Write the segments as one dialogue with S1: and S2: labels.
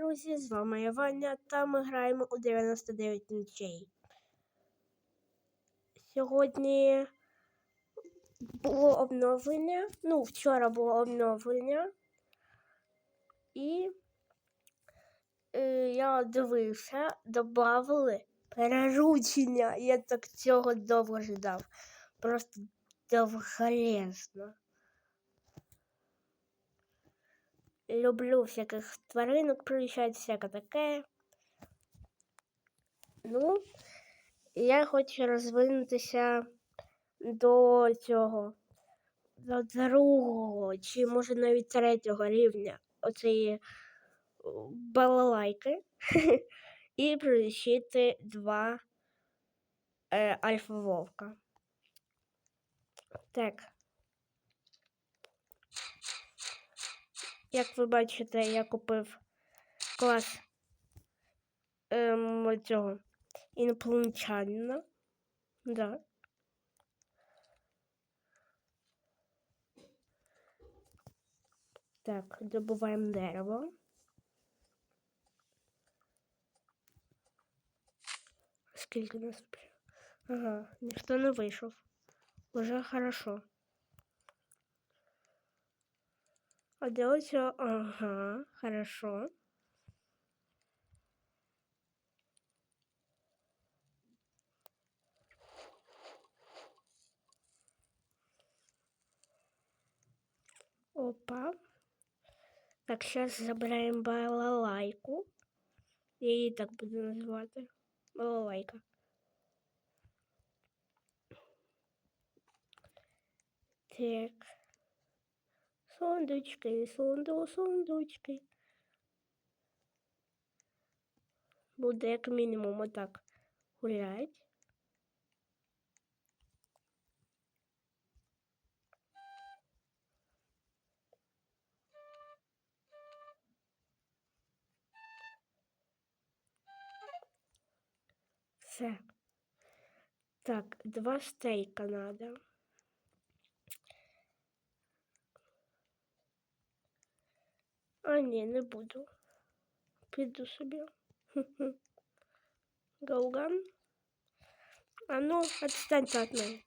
S1: друзі! З вами я Ваня та ми граємо у 99 ночей. Сьогодні було обновлення. Ну, вчора було обновлення. І е, я дивився, додали переручення. Я так цього довго ждав. Просто довголезно. Люблю всяких тваринок приїжджати, всяке таке. Ну, я хочу розвинутися до цього, до другого, чи може навіть третього рівня оцієї балалайки і прирішити два е, альфа-вовка. Так. Як ви бачите, я купив клас ем, цього інопланетянина. Да. Так, добуваємо дерево. Скільки нас? Ага, ніхто не вийшов. Уже хорошо. А делать Ага, хорошо. Опа. Так, сейчас забираем балалайку. Я її так буду називати. Балалайка. Так. Сундучки, сунду, сундучки. Буде як мінімум отак гулять. Все. Так, два стейка надо. А ні, не буду. Піду собі. Гауган. А ну, отстаньте от мене.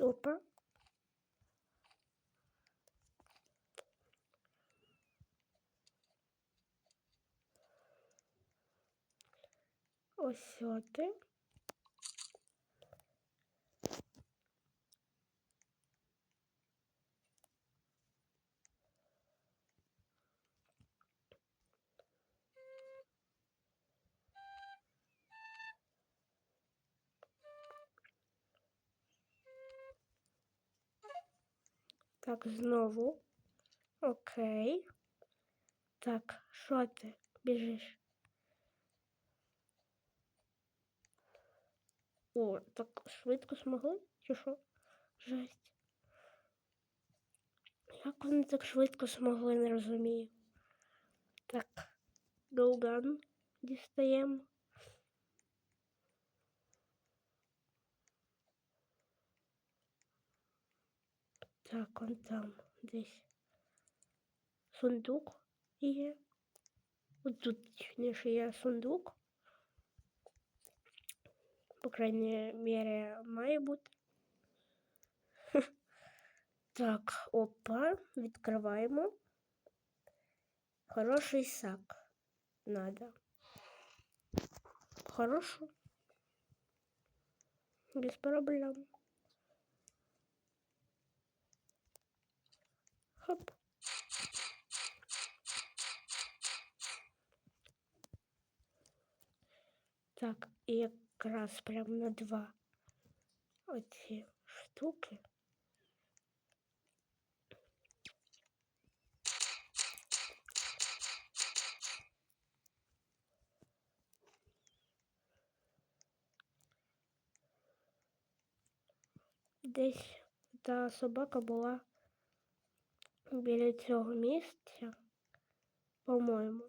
S1: Опа. Ось ти. Так, знову. Окей. Так, що ти біжиш? О, так швидко змогли? Чи що? Жесть. Як вони так швидко змогли, не розумію. Так, Гоуган дістаємо. Так, он там десь сундук є. От тут точніше є сундук. По крайней мере, має бути. Так, опа, відкриваємо. Хороший сак надо. Хорошо. Без проблем. Хоп. Так, і якраз прямо на два оці штуки. Десь та собака була біля цього місця, по-моєму.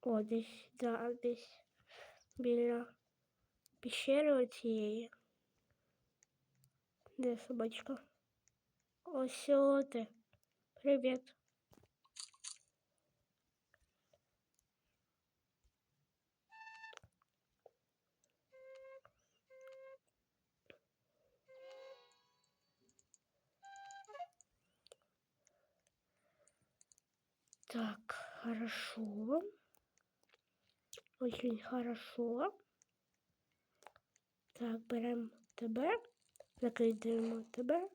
S1: О, десь, да, десь біля пещери оцієї. Де собачка? Ось о ти. Привіт. Так, хорошо. Очень хорошо. Так, беремо тебе, закидаємо тебе.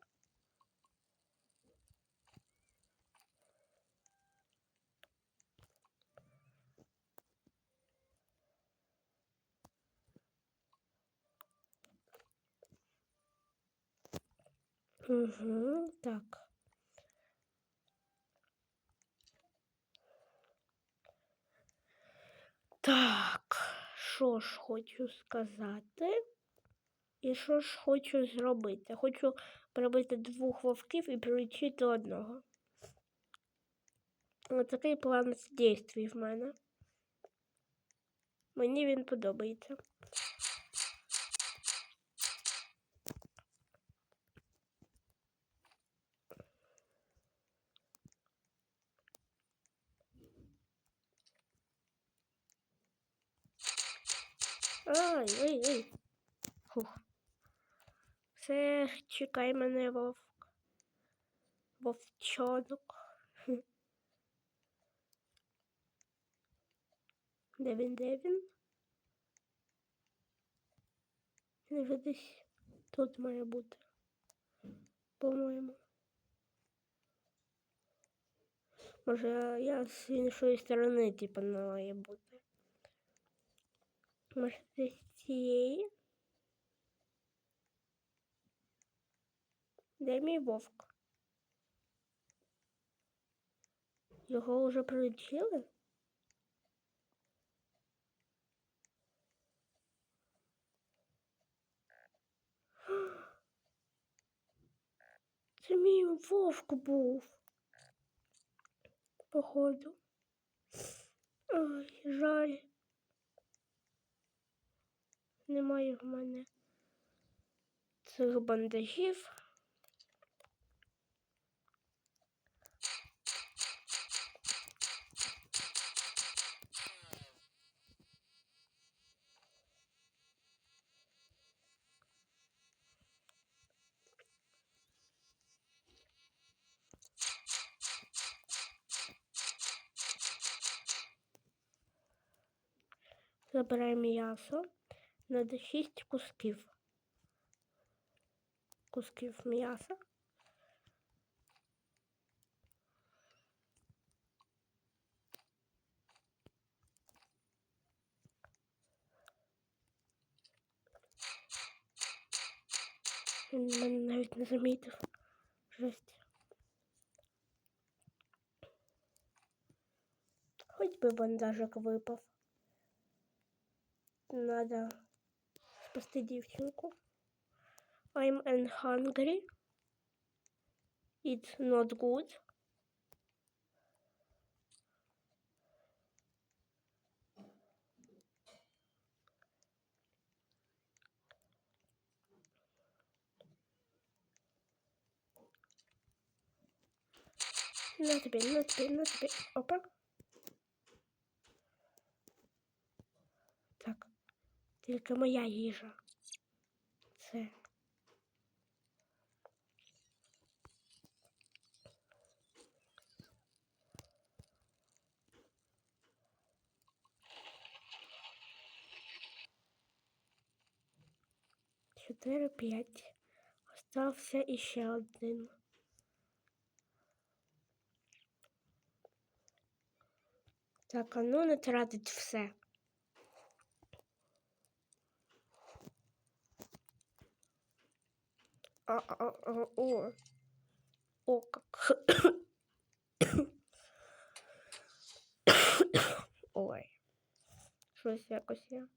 S1: Угу, так. Так, що ж хочу сказати? І що ж хочу зробити? Хочу прибити двох вовків і приручити одного. Ось такий план дійствій в мене. Мені він подобається. Ай, ой, ой. Фух. Все, чекай мене, вовк. Вовчонок. Де він, де він? Він десь тут має бути. По-моєму. Може, я з іншої сторони, типу, має бути. Може, десь цієї? Де мій вовк? Його вже прилетіли? Це мій вовк був. Походу. Ой, жаль. Немає в мене цих бандажів. Забираємо м'ясо. Надо 6 кусків. Кусків м'яса. Він мене навіть не замітив. Жесть. Хоч би бандажик випав. Надо спасти дівчинку. I'm and hungry. It's not good. На тобі, на тобі, на тобі. Опа. Тільки моя їжа. Це. Чотири, п'ять. Остався іще один. Так, а ну не тратить все. А, а, а, о. О, как. Ой. Щось якось я.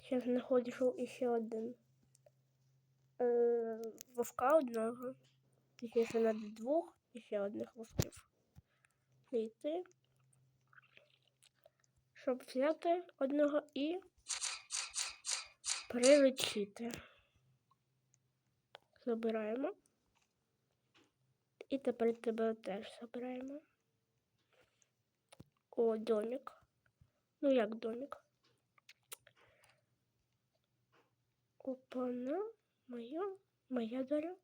S1: Сейчас знаходжу ще один. Е, вовка одного. Точніше, треба двох і ще одних вовків. Вийти. Щоб взяти одного і приручити. Забираємо. І тепер тебе теж забираємо. О, домик. Ну як домик? Опана, моя, моя доля.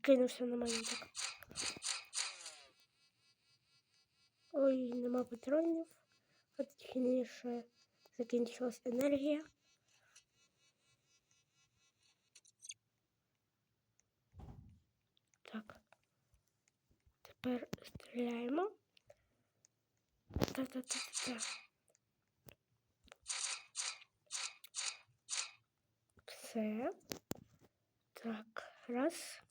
S1: Накинувся на мене так. Ой, нема патронів. А точніше закінчилась енергія. Так. Тепер стріляємо. Та-та-та-та. Все. Так, раз.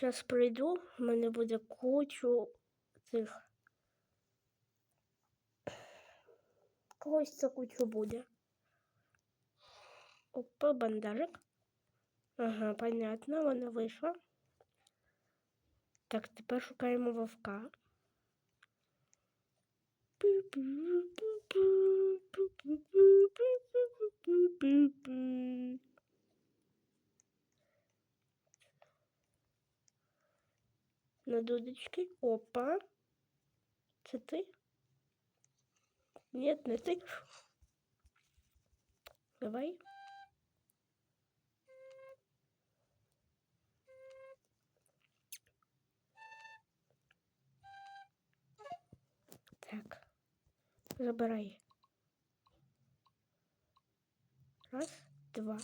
S1: Зараз прийду, в мене буде кучу цих. Когось це кучу буде. Опа, бандажик. Ага, понятно, вона вийшла. Так, тепер шукаємо вовка. На дудочки. Опа. Це ти? Нет, не ти. Давай. Так. Забирай. Раз, два.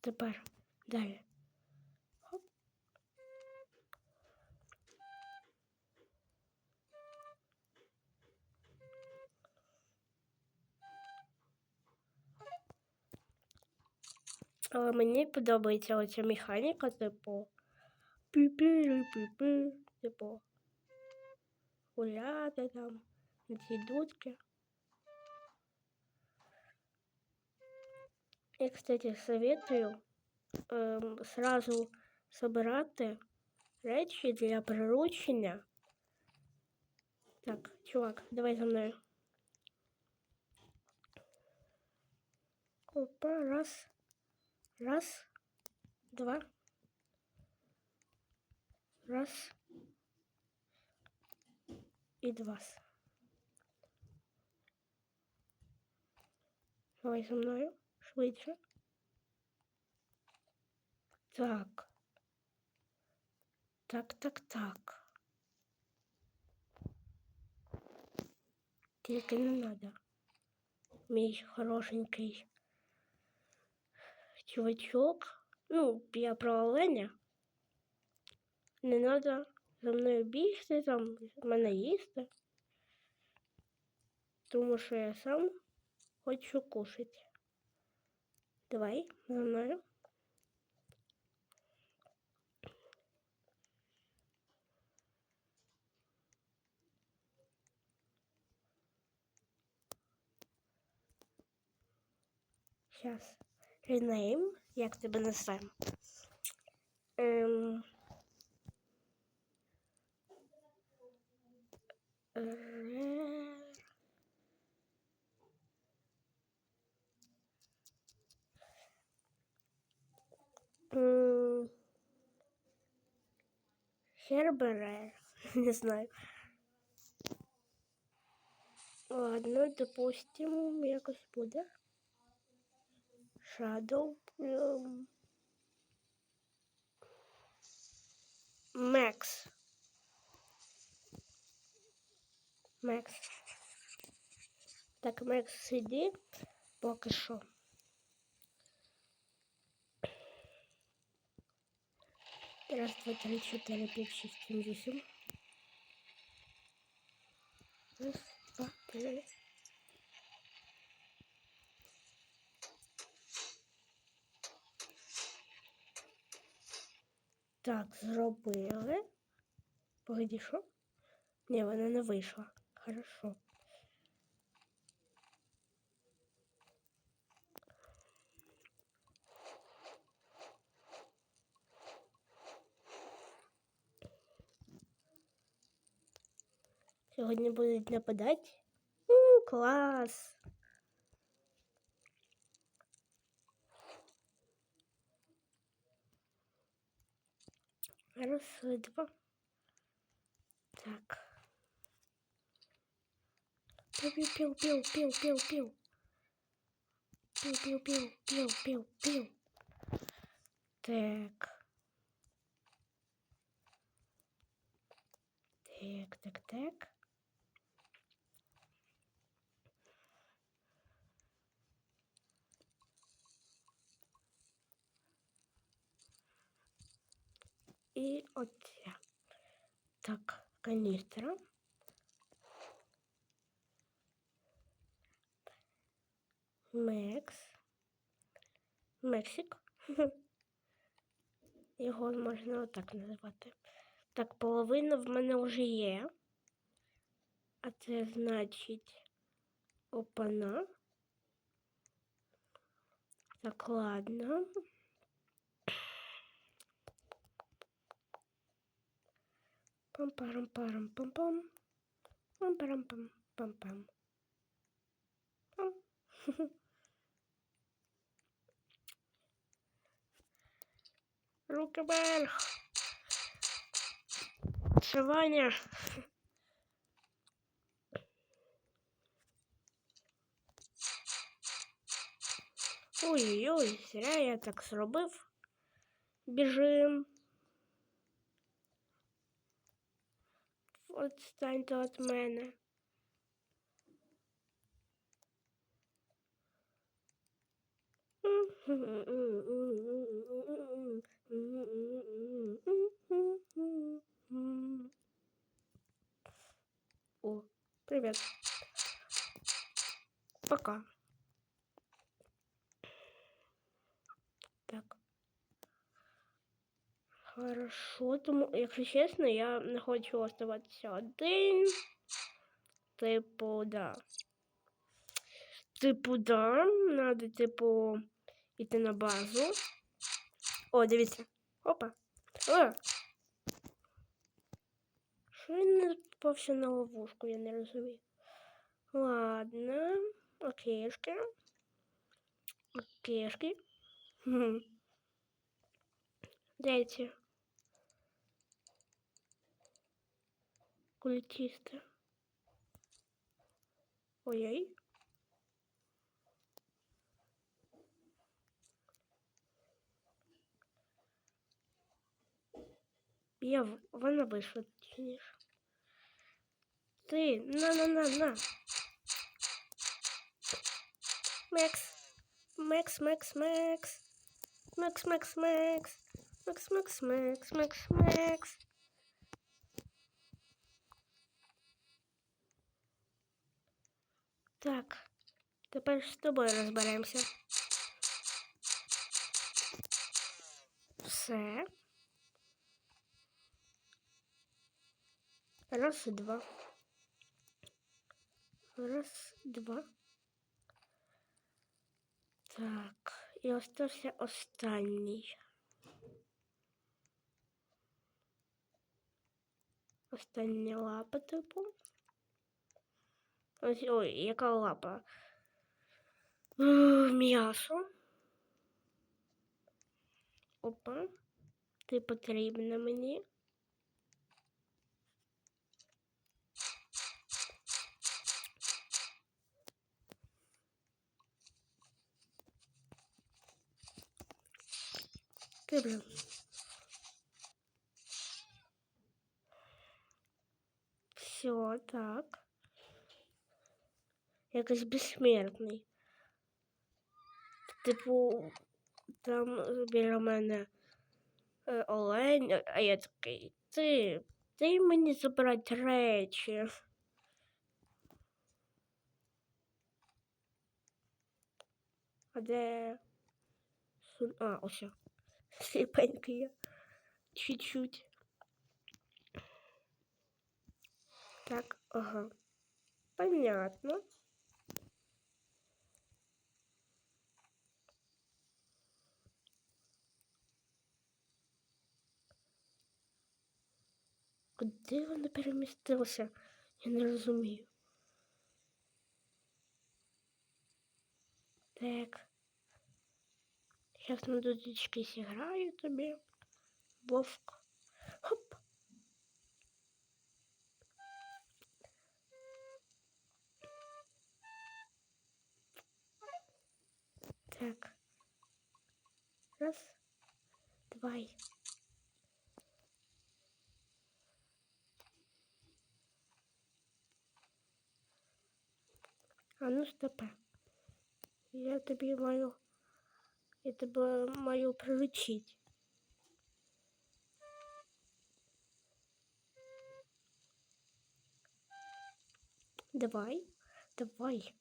S1: Тепер далі. Але мені подобається оця механіка, типу. Пі-пі-пі-пі, типу. Гуляти там, на ці дудки. Я, кстати, советую эм, сразу собирати речі для приручення. Так, чувак, давай за мною. Опа, раз. Раз, два. Раз. І два. Давай за мною. Швидше. Так. Так, так, так. Тільки не надо. Мій хорошенький Чувачок. Ну, я про оленя. Не надо за мною бігти, там мене їсти. Тому що я сам хочу кушати. Давай, за мною. Сейчас. Rename, як тебе назвемо? Ем... Ре... Херберер, не знаю. Ладно, допустим, якось буде. Shadow Max. Max. Так, Max сиди поки що. Раз, два, три, чотири, п'ять, шість, сім, вісім. Раз, два, три. Так, зробили. Погоді, що? Ні, вона не вийшла. Хорошо. Сьогодні будуть нападати. У, клас. Раз, два. Так. Пил, пил, пил, пил, пил, пил. Пил, пил, пил, пил, пил, пил. Так. Так, так, так. І оця. Так, каністра. Мекс. Мексик. Його можна отак називати. Так, половина в мене вже є. А це значить опана. Так, ладно. Пам-парам-парам-пам-пам. Пам-парам-пам-пам-пам. Пам. Руки вверх. Вшивання. Ой-ой, зря я так зробив. Біжим. Отстаньте від мене. О, привет. Пока. Так. Хорошо, тому, якщо чесно, я не хочу оставатися один. Типу, да. Типу, да. Надо, типу, йти на базу. О, дивіться. Опа. О! Що він не попався на ловушку, я не розумію. Ладно. Окейшки. Окейшки. Дайте. Культисты. Ой-ой. Я вона вийшла точніше. Ти, на-на-на-на. Мекс. Мекс, Мекс, Мекс. Мекс, Мекс, Мекс. Мекс, Мекс, Мекс, Мекс, Мекс. Так, тепер з тобою розберемося. Все. Раз, два. Раз, два. Так, і остався останній. Остання лапа, типу. Ось, ой, яка лапа? Е, М'ясо. Опа. Ти потрібна мені. Ти, блін. Все, так. Якось безсмертний. Типу, там біля мене е, олень, а я такий, ти, дай мені забрати речі. А де? Сун- А, ось. Сліпенький я. чуть-чуть. Так, ага. Понятно. Куди вони перемістилися? Я не розумію. Так. Сейчас на дудочки сыграю тобі. Вовк. Хоп. Так. Раз, два. А ну стопе. Я тобі маю. Я тебе маю приручить. Давай, давай.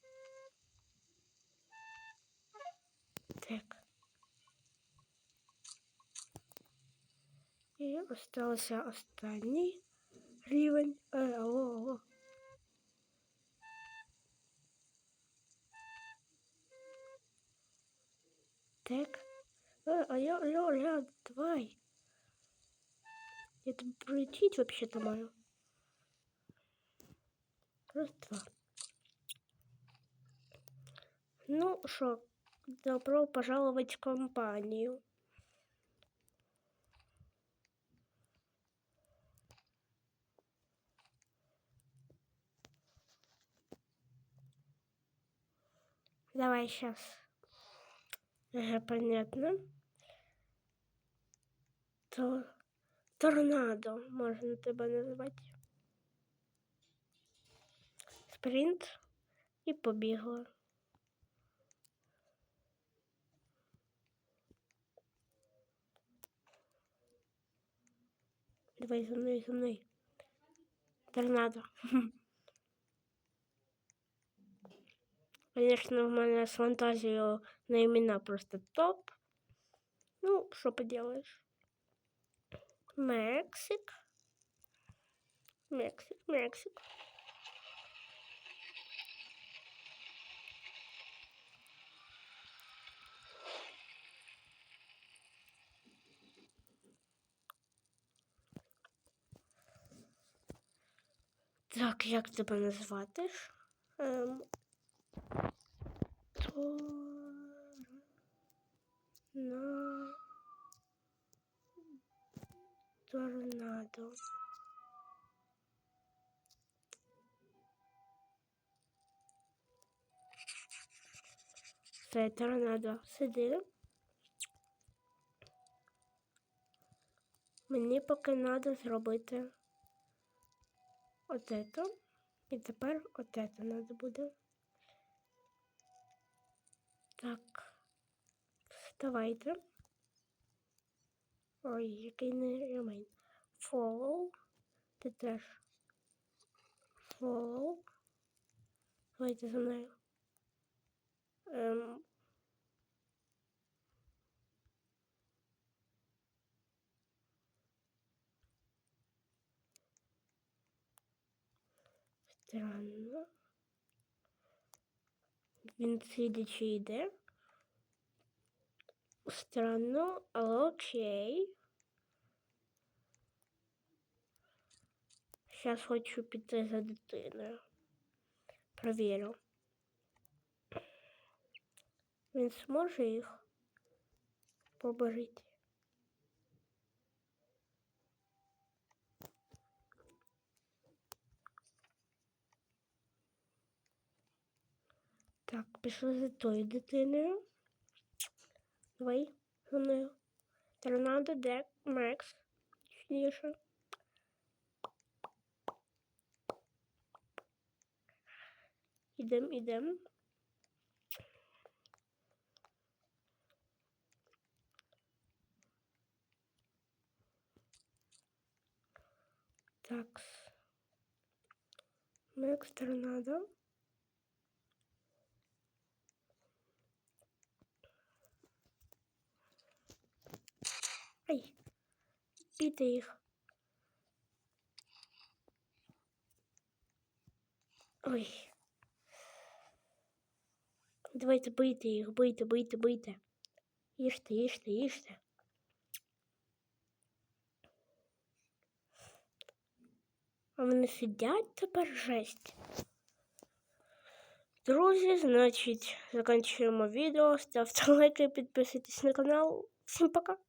S1: Так. І осталося останній рівень. Е, алло, алло. Так. Алло, алло, алло, давай. Я тут прилететь вообще-то мою. Раз, два. Ну что, добро пожаловать в компанию. Давай сейчас. Ага, понятно. То торнадо можна тебе назвати. Спринт і побігла. Давай за мною, за мною. Торнадо. Конечно, в мене з фантазією на імена просто топ. Ну, що поделаешь? Мексик. Мексик, Мексик. Так, як тебе назвати? Ем, то... На... Торнадо. Це торнадо. Сиди. Мені поки треба зробити от это. І тепер от это треба буде. Так. Вставайте. Ой, який не ремень. Follow. Ти теж. Follow. Давайте за мною. Ем. Странно. Він сидячи йде. Странно, але окей. Зараз хочу піти за дитиною. Провірю. Він зможе їх поборити. Так, пішли за тою дитиною. Давай за мною. Торнадо Дек Макс. Точніше. Ідем, ідем. Так. Макс Торнадо. Бийте їх. Ой. Давайте бийте їх, бийте, бийте, бийте. Їжте, їжте, їжте. А вони сидять тепер жесть. Друзі, значить, закінчуємо відео. Ставте лайки, підписуйтесь на канал. Всім пока!